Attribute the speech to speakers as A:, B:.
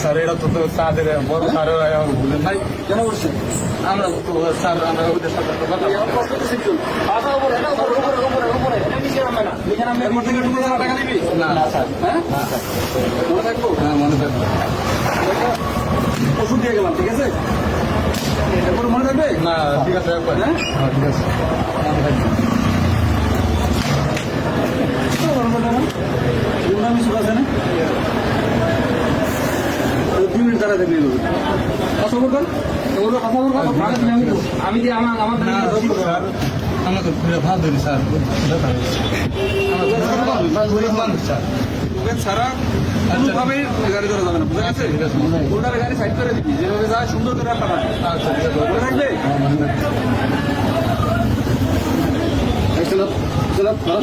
A: Sir এটা তো তো তাদের বড় স্যার বলেন নাই
B: কেন করছেন
A: আমরা তো স্যার আমরা ওদের সাথে কথা
B: হ্যাঁ মনে
A: হ্যাঁ
B: ওষুধ দিয়ে গেলাম ঠিক আছে মনে থাকবে
A: না ঠিক আছে।
B: হ্যাঁ?
A: হ্যাঁ ঠিক আছে মনে থাকবে
B: আমি সুখ আছে না দাঁড়া দেখলে কথা বলবেন? আমি যে আমার আমার
A: ঘুরে ভাত ধরি স্যার।
B: ছাড়া কোনোভাবেই গাড়ি ধরা যাবে না বুঝা গেছে
A: ঠিক আছে।
B: ওটার গাড়ি সাইড করে দিবি যেভাবে যায় সুন্দর করে
A: আচ্ছা ঠিক আছে। হ্যাঁ,
B: চলো চলো চলো।